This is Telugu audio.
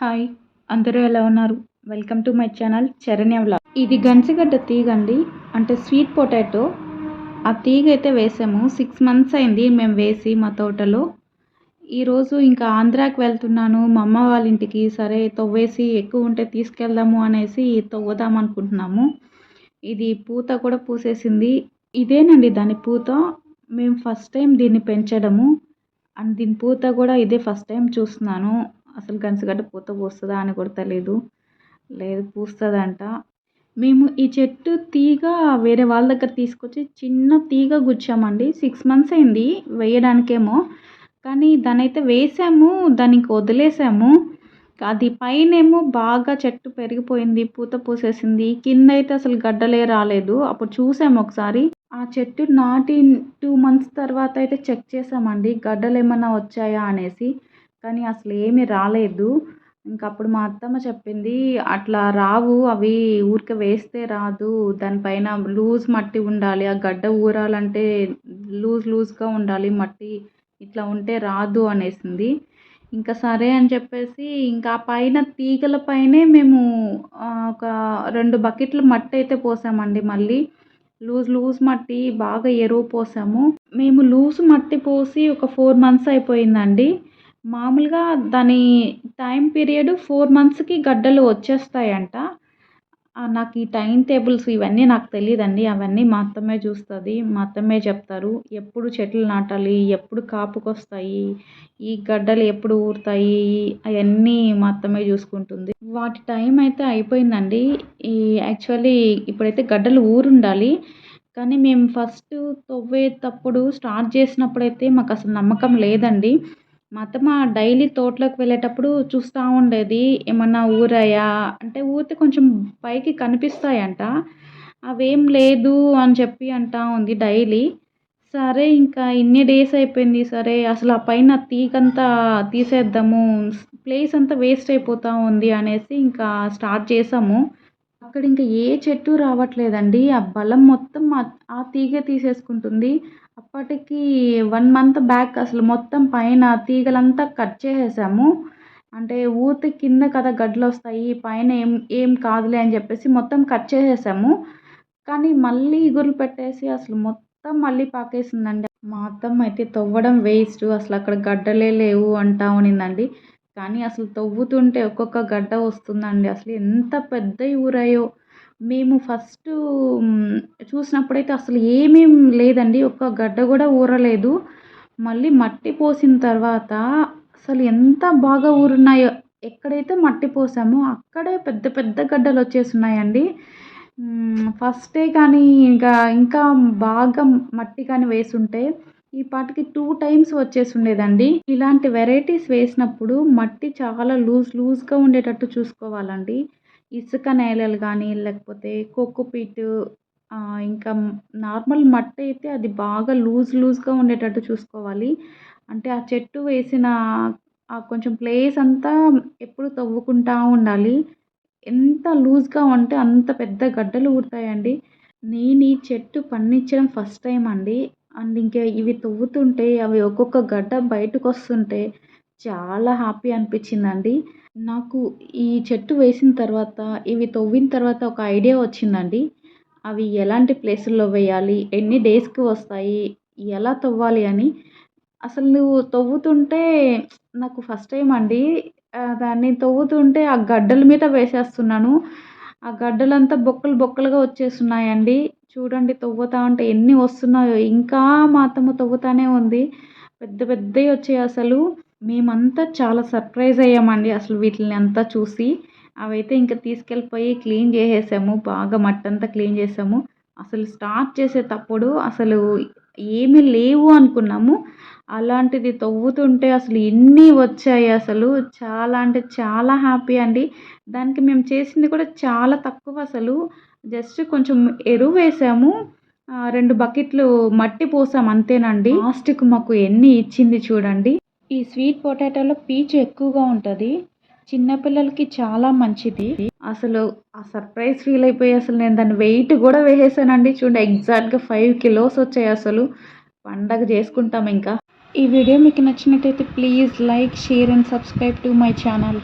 హాయ్ అందరూ ఎలా ఉన్నారు? Welcome to my channel Charanya vlog. ఇది గంజిగడ్డ తీగ అండి. అంటే స్వీట్ పొటాటో. ఆ తీగ అయితే వేసాము. సిక్స్ మంత్స్ అయింది మేము వేసి మా తోటలో. ఈరోజు ఇంకా ఆంధ్రాకి వెళ్తున్నాను. మా అమ్మ వాళ్ళ ఇంటికి సరే తవ్వేసి ఎక్కువ ఉంటే తీసుకెళ్దాము అనేసి తవ్వుదాం అనుకుంటున్నాము. ఇది పూత కూడా పూసేసింది. ఇదేనండి దాని పూత. మేము ఫస్ట్ టైం దీన్ని పెంచడము. అండ్ దీని పూత కూడా ఇదే ఫస్ట్ టైం చూస్తున్నాను. అసలు గంచగడ్డ పూత పూస్తుందా అని కూడా తెలియదు లేదు పూస్తుందంట. మేము ఈ చెట్టు తీగ వేరే వాళ్ళ దగ్గర తీసుకొచ్చి చిన్న తీగ గుచ్చామండి. సిక్స్ మంత్స్ అయింది వేయడానికేమో. కానీ దాని అయితే వేసాము దానికి వదిలేసాము. అది పైనేమో బాగా చెట్టు పెరిగిపోయింది పూత పూసేసింది. కింద అయితే అసలు గడ్డలే రాలేదు. అప్పుడు చూసాము ఒకసారి. ఆ చెట్టు నాటి టూ మంత్స్ తర్వాత అయితే చెక్ చేసామండి. గడ్డలు ఏమైనా వచ్చాయా అనేసి. కానీ అసలు ఏమీ రాలేదు. ఇంక అప్పుడు మా అత్తమ్మ చెప్పింది అట్లా రావు అవి ఊరికే వేస్తే రాదు. దానిపైన లూజ్ మట్టి ఉండాలి. ఆ గడ్డ ఊరాలంటే లూజ్ లూజ్గా ఉండాలి. మట్టి ఇట్లా ఉంటే రాదు అనేసింది. ఇంకా సరే అని చెప్పేసి ఇంకా ఆ పైన తీగల పైనే మేము ఒక రెండు బకెట్లు మట్టి అయితే పోసామండి. మళ్ళీ లూజ్ లూజ్ మట్టి బాగా ఎరువు పోసాము. మేము లూజ్ మట్టి పోసి ఒక ఫోర్ మంత్స్ అయిపోయిందండి. మామూలుగా దాని టైం పీరియడ్ ఫోర్ మంత్స్కి గడ్డలు వచ్చేస్తాయంట. నాకు ఈ టైం టేబుల్స్ ఇవన్నీ నాకు తెలియదండి అవన్నీ మా అత్తమ్మే చూస్తుంది. మా అత్తమ్మే చెప్తారు. ఎప్పుడు చెట్లు నాటాలి? ఎప్పుడు కాపుకొస్తాయి? ఈ గడ్డలు ఎప్పుడు ఊరుతాయి? అవన్నీ మా అత్తమ్మే చూసుకుంటుంది. వాటి టైం అయితే అయిపోయిందండి. ఈ యాక్చువల్లీ ఇప్పుడైతే గడ్డలు ఊరుండాలి. కానీ మేము ఫస్ట్ తవ్వేటప్పుడు స్టార్ట్ చేసినప్పుడైతే మాకు అసలు నమ్మకం లేదండి. మా అత్తమ్మ డైలీ తోటలోకి వెళ్ళేటప్పుడు చూస్తూ ఉండేది ఏమన్నా ఊరాయా? అంటే ఊరితే కొంచెం పైకి కనిపిస్తాయంట. అవేం లేదు అని చెప్పి అంటా ఉంది డైలీ. సరే ఇంకా ఇన్ని డేస్ అయిపోయింది సరే అసలు ఆ పైన తీగంతా తీసేద్దాము ప్లేస్ అంతా వేస్ట్ అయిపోతూ ఉంది అనేసి ఇంకా స్టార్ట్ చేసాము. అక్కడ ఇంకా ఏ చెట్టు రావట్లేదండి. ఆ బలం మొత్తం ఆ తీగ తీసేసుకుంటుంది. అప్పటికి వన్ మంత్ బ్యాక్ అసలు మొత్తం పైన తీగలంతా కట్ చేసేసాము. అంటే ఊత కింద కదా గడ్డలు వస్తాయి పైన ఏం ఏం కాదులే అని చెప్పేసి మొత్తం కట్ చేసేసాము. కానీ మళ్ళీ ఇగురు పెట్టేసి అసలు మొత్తం మళ్ళీ పాకేసిందండి. మా అత్తమ్మ అయితే తవ్వడం వేస్ట్ అసలు అక్కడ గడ్డలే లేవు అంటా ఉన్నిందండి. కానీ అసలు తవ్వుతుంటే ఒక్కొక్క గడ్డ వస్తుందండి. అసలు ఎంత పెద్దవి ఊరాయో. మేము ఫస్ట్ చూసినప్పుడైతే అసలు ఏమేం లేదండి. ఒక్క గడ్డ కూడా ఊరలేదు. మళ్ళీ మట్టి పోసిన తర్వాత అసలు ఎంత బాగా ఊరున్నాయో. ఎక్కడైతే మట్టి పోసామో అక్కడే పెద్ద పెద్ద గడ్డలు వచ్చేస్తున్నాయండి ఫస్టే కానీ ఇంకా ఇంకా బాగా మట్టి కానీ వేసుంటే ఈ పాటికి టూ టైమ్స్ వచ్చేసి ఉండేదండి ఇలాంటి వెరైటీస్ వేసినప్పుడు మట్టి చాలా లూజ్ లూజ్గా ఉండేటట్టు చూసుకోవాలండి. ఇసుక నేలలు కానీ లేకపోతే కోకోపీట్ ఇంకా నార్మల్ మట్టి అయితే అది బాగా లూజ్ లూజ్గా ఉండేటట్టు చూసుకోవాలి. అంటే ఆ చెట్టు వేసిన ఆ కొంచెం ప్లేస్ అంతా ఎప్పుడు తవ్వుకుంటా ఉండాలి. ఎంత లూజ్గా ఉంటే అంత పెద్ద గడ్డలు ఊడతాయండి. నేను ఈ చెట్టు పండించడం ఫస్ట్ టైం అండి. అండ్ ఇంకా ఇవి తవ్వుతుంటే అవి ఒక్కొక్క గడ్డ బయటకు వస్తుంటే చాలా హ్యాపీ అనిపించిందండి. నాకు ఈ చెట్టు వేసిన తర్వాత ఇవి తవ్విన తర్వాత ఒక ఐడియా వచ్చిందండి. అవి ఎలాంటి ప్లేసుల్లో వేయాలి ఎన్ని డేస్కి వస్తాయి ఎలా తవ్వాలి అని. అసలు నువ్వు తవ్వుతుంటే నాకు ఫస్ట్ టైం అండి. దాన్ని తవ్వుతుంటే ఆ గడ్డల మీద వేసేస్తున్నాను. ఆ గడ్డలంతా బొక్కలు బొక్కలుగా వచ్చేస్తున్నాయండి. చూడండి తవ్వుతా ఉంటే ఎన్ని వస్తున్నాయో. ఇంకా మా అత్తమ్మ తవ్వుతానే ఉంది. పెద్ద పెద్దవి వచ్చాయి అసలు. మేమంతా చాలా సర్ప్రైజ్ అయ్యామండి అసలు వీటిని అంతా చూసి. అవైతే ఇంకా తీసుకెళ్ళిపోయి క్లీన్ చేసేసాము. బాగా మట్టంతా క్లీన్ చేసాము. అసలు స్టార్ట్ చేసేటప్పుడు అసలు ఏమీ లేవు అనుకున్నాము. అలాంటిది తవ్వుతుంటే అసలు ఎన్ని వచ్చాయి అసలు. చాలా అంటే చాలా హ్యాపీ అండి. దానికి మేము చేసింది కూడా చాలా తక్కువ అసలు. జస్ట్ కొంచెం ఎరువు వేసాము. రెండు బకెట్లు మట్టి పోసాం అంతేనండి. లాస్ట్కి మాకు ఎన్ని ఇచ్చింది చూడండి. ఈ స్వీట్ పొటాటోలో పీచు ఎక్కువగా ఉంటుంది. చిన్నపిల్లలకి చాలా మంచిది. అసలు ఆ సర్ప్రైజ్ ఫీల్ అయిపోయి అసలు నేను దాని వెయిట్ కూడా వేసేసానండి. చూడండి ఎగ్జాక్ట్గా ఫైవ్ కిలోస్ వచ్చాయి అసలు. పండగ చేసుకుంటాం ఇంకా. ఈ వీడియో మీకు నచ్చినట్టయితే please like share and subscribe to my channel